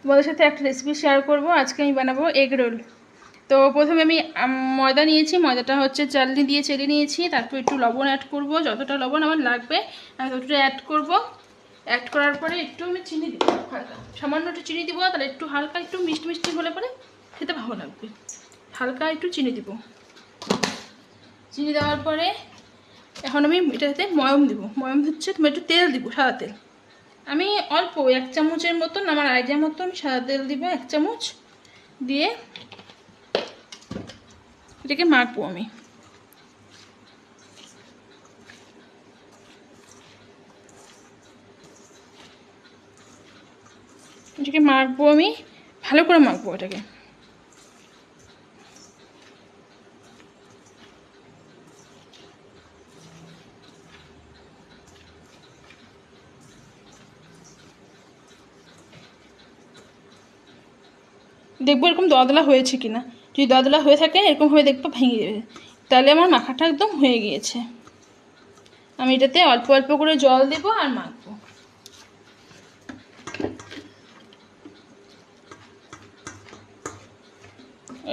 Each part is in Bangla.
তোমাদের সাথে একটা রেসিপি শেয়ার করব। আজকে আমি বানাবো এগ রোল তো প্রথমে আমি ময়দা নিয়েছি। ময়দাটা হচ্ছে চালনি দিয়ে চেলে নিয়েছি। তারপর একটু লবণ অ্যাড করব। যতটা লবণ আমার লাগবে, আমি ততটা অ্যাড করব। অ্যাড করার পরে একটু আমি চিনি দিব হালকা। সামান্য একটু চিনি দিব, তাহলে একটু হালকা একটু মিষ্টি মিষ্টি হলে পরে খেতে ভালো লাগবে। হালকা একটু চিনি দিব। চিনি দেওয়ার পরে এখন আমি এটাতে ময়ম দিব। ময়ম হচ্ছে, তুমি একটু তেল দিব, সাদা তেল। আমি অল্প, এক চামচের মতন, আমার আইডিয়া মতন সাদা তেল দিব, এক চামচ দিয়ে এটাকে মাখবো আমি। এটাকে মাখবো আমি, ভালো করে মাখবো এটাকে। দেখব এরকম দদলা হয়েছে কিনা। যদি দদলা হয়ে থাকে এরকমভাবে দেখব ভেঙে যাবে। তাহলে আমার মাখাটা একদম হয়ে গিয়েছে। আমি এটাতে অল্প অল্প করে জল দেবো আর মাখবো।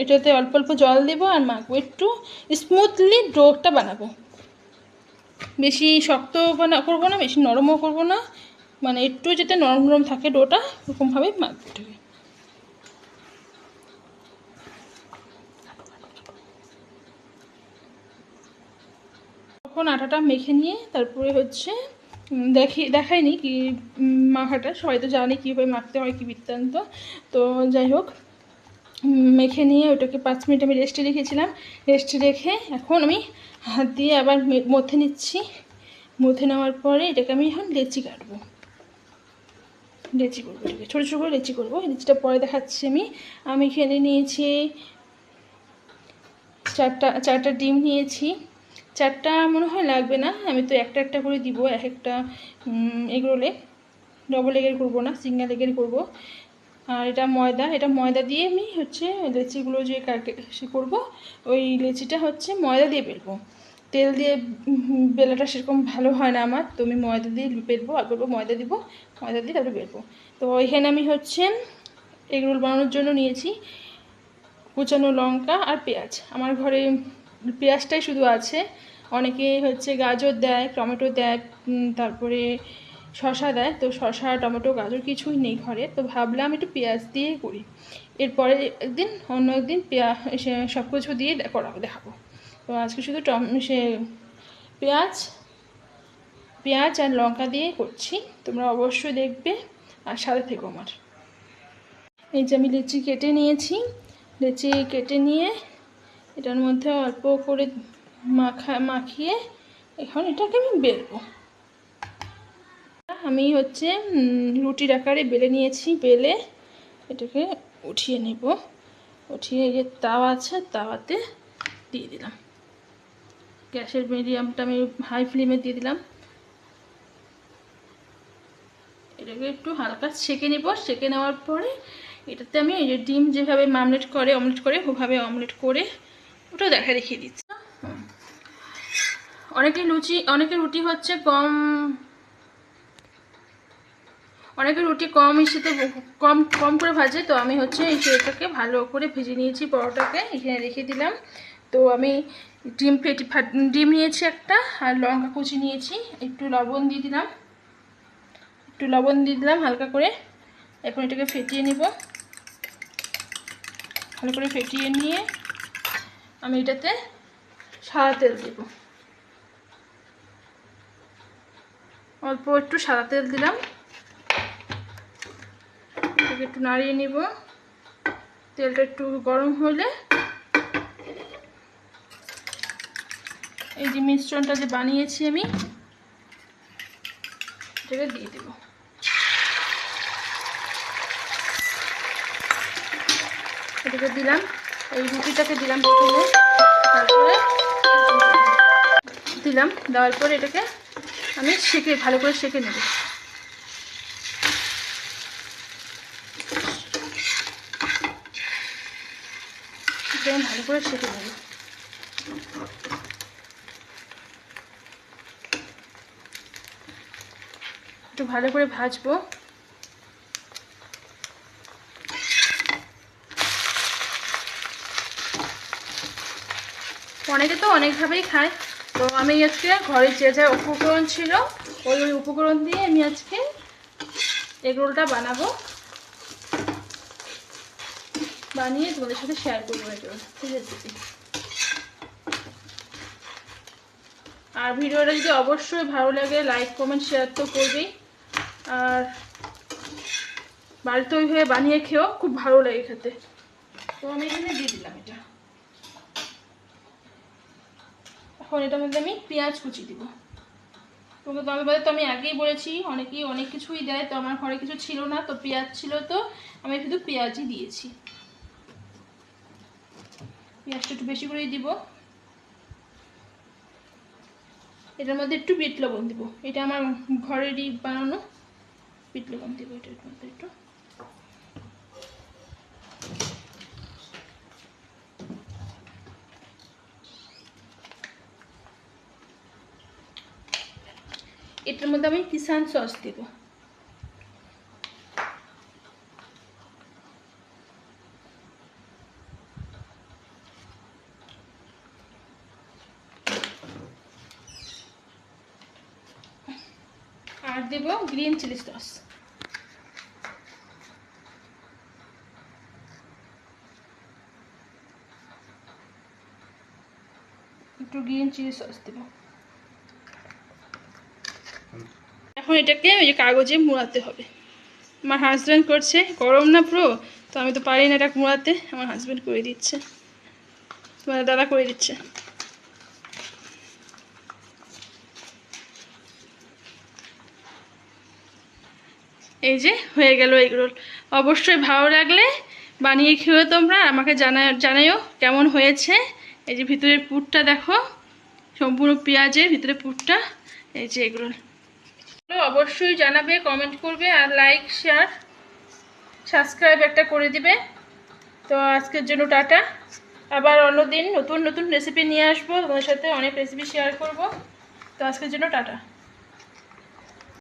এটাতে অল্প অল্প জল দেবো আর মাখবো। একটু স্মুথলি ডোটা বানাবো। বেশি শক্ত বানা করব না, বেশি নরমও করব না। মানে একটু যাতে নরম নরম থাকে ডোটা ওরকমভাবে মাখবো এটাকে তখন আটাটা মেখে নিয়ে তারপরে হচ্ছে দেখি দেখাইনি কি মাখাটা। সবাই তো জানে কীভাবে মাখতে হয়, কি বৃত্তান্ত। তো যাই হোক মেখে নিয়ে ওটাকে পাঁচ মিনিট আমি রেস্টে রেখেছিলাম। রেস্টে রেখে এখন আমি হাত দিয়ে আবার মথে নিচ্ছি। মথে নেওয়ার পরে এটাকে আমি এখন লেচি কাটবো। লেচি করব এটাকে। ছোটো ছোটো করে লেচি করব। লেচিটা পরে দেখাচ্ছি আমি। আমি এখানে নিয়েছি চারটা চারটা ডিম নিয়েছি। চারটা মনে হয় লাগবে না, আমি তো একটা একটা করে দিব, এক একটা এগরোলে ডবল এগের করব না সিঙ্গেল এগের করব। আর এটা ময়দা এটা ময়দা দিয়ে আমি হচ্ছে লেচিগুলো যে কাকে সে করব, ওই লেচিটা হচ্ছে ময়দা দিয়ে বেলবো। তেল দিয়ে বেলাটা সেরকম ভালো হয় না আমার, তো আমি ময়দা দিয়ে বেলবো আর করব ময়দা দিব, ময়দা দিয়ে তারপরে বেলবো। তো এখানে আমি হচ্ছে এগরোল বানানোর জন্য নিয়েছি কুচানো লঙ্কা আর পেঁয়াজ। আমার ঘরে পেঁয়াজটাই শুধু আছে। অনেকে হচ্ছে গাজর দেয়, টমেটো দেয় তারপরে শশা দেয়। তো শশা টমেটো, গাজর কিছুই নেই ঘরে। তো ভাবলাম একটু পেঁয়াজ দিয়ে করি। এরপরে একদিন, অন্য একদিন পেঁয়াজ সব কিছু দিয়ে দে- করা, দেখাবো। তো আজকে শুধু টম, সে পেঁয়াজ পেঁয়াজ আর লঙ্কা দিয়ে করছি। তোমরা অবশ্যই দেখবে আর সাথে থেকো আমার। এই যে আমি লিচি কেটে নিয়েছি। লিচি কেটে নিয়ে এটার মধ্যে অল্প করে মাখা, মাখিয়ে এখন এটাকে আমি বেলবো। আমি হচ্ছে রুটির আকারে বেলে নিয়েছি, বেলে এটাকে উঠিয়ে নেব। উঠিয়ে যে তাওয়া আছে, তাওয়াতে দিয়ে দিলাম। গ্যাসের মিডিয়ামটা আমি হাই ফ্লেমে দিয়ে দিলাম। এটাকে একটু হালকা সেঁকে নেব। সেঁকে নেওয়ার পরে এটাতে আমি যে ডিম যেভাবে মামলেট করে, অমলেট করে, ওভাবে অমলেট করে ওটা দেখা দেখিয়ে দিচ্ছি। অনেকে লুচি, অনেকে রুটি হচ্ছে কম, অনেকে রুটি কম ইসেতে কম কম করে ভাজে। তো আমি হচ্ছে এই সেটাকে ভালো করে ভেজে নিয়েছি পরোটাকে, এখানে রেখে দিলাম। তো আমি ডিম ফাট- ডিম নিয়েছি একটা আর লঙ্কা কুচি নিয়েছি, একটু লবণ দিয়ে দিলাম। একটু লবণ দিয়ে দিলাম হালকা করে। এখন এটাকে ফেটিয়ে নিব। ভালো করে ফেটিয়ে নিয়ে আমি এটাতে সাদা তেল দেব। অল্প একটু সাদা তেল দিলাম। একটু নাড়িয়ে নিব। তেলটা একটু গরম হলে এই যে মিশ্রণটা যে বানিয়েছি আমি, এটাকে দিয়ে দেবো। এটাকে দিলাম। এই রুটিটাকে দিলাম প্রথমে, তারপরে দিলাম, দেওয়ার পরে এটাকে আমি সেঁকে, ভালো করে সেঁকে নেব। আমি ভালো করে সেঁকে নেব। একটু ভালো করে ভাজবো। অনেকে তো অনেকভাবেই খায়। তো আমি আজকে ঘরে যে যা উপকরণ ছিল, ওই ওই উপকরণ দিয়ে আমি আজকে এগরোলটা বানাবো। বানিয়ে তোমাদের সাথে শেয়ার করব এগরোল ঠিক আছে আর ভিডিওটা যদি অবশ্যই ভালো লাগে লাইক কমেন্ট শেয়ার তো করবেই। আর বাড়িতে ওইভাবে বানিয়ে খেয়েও খুব ভালো লাগে খেতে। তো আমি এখানে দিয়ে দিলাম এটা। এখন এটার মধ্যে আমি পেঁয়াজ কুচি দিব। তোমাকে তো আমি বলে তো আমি আগেই বলেছি, অনেকেই অনেক কিছুই দেয়, তো আমার ঘরে কিছু ছিল না, তো পেঁয়াজ ছিল তো, আমি শুধু পেঁয়াজই দিয়েছি। পেঁয়াজটা একটু বেশি করেই দিব। এটার মধ্যে একটু বিট লবণ দিব। এটা আমার ঘরেরই বানানো। বিট লবণ দিব এটার মধ্যে একটু। এটার মধ্যে আমি কিষান সস দিব। আর দেব গ্রিন চিলি সস। একটু গ্রিন চিলি সস দেব এখন এটাকে ওই যে কাগজে মুড়াতে হবে। আমার হাজব্যান্ড করছে, গরম না পুরো? তো আমি তো পারি না এটা মুড়াতে, আমার হাজব্যান্ড করে দিচ্ছে। তোমার দাদা করে দিচ্ছে। এই যে হয়ে গেল এগরোল অবশ্যই ভালো লাগলে বানিয়ে খেয়েও তোমরা আমাকে জানা জানাইও কেমন হয়েছে। এই যে ভিতরের পুরটা দেখো, সম্পূর্ণ পেঁয়াজের ভিতরে পুরটা, এই যে এগরোল অবশ্যই জানাবে কমেন্ট করবে আর লাইক শেয়ার সাবস্ক্রাইব একটা করে দিবে। তো আজকের জন্য টাটা। আবার অন্যদিন নতুন নতুন রেসিপি নিয়ে আসব। তোমাদের সাথে অনেক রেসিপি শেয়ার করব। তো আজকের জন্য টাটা।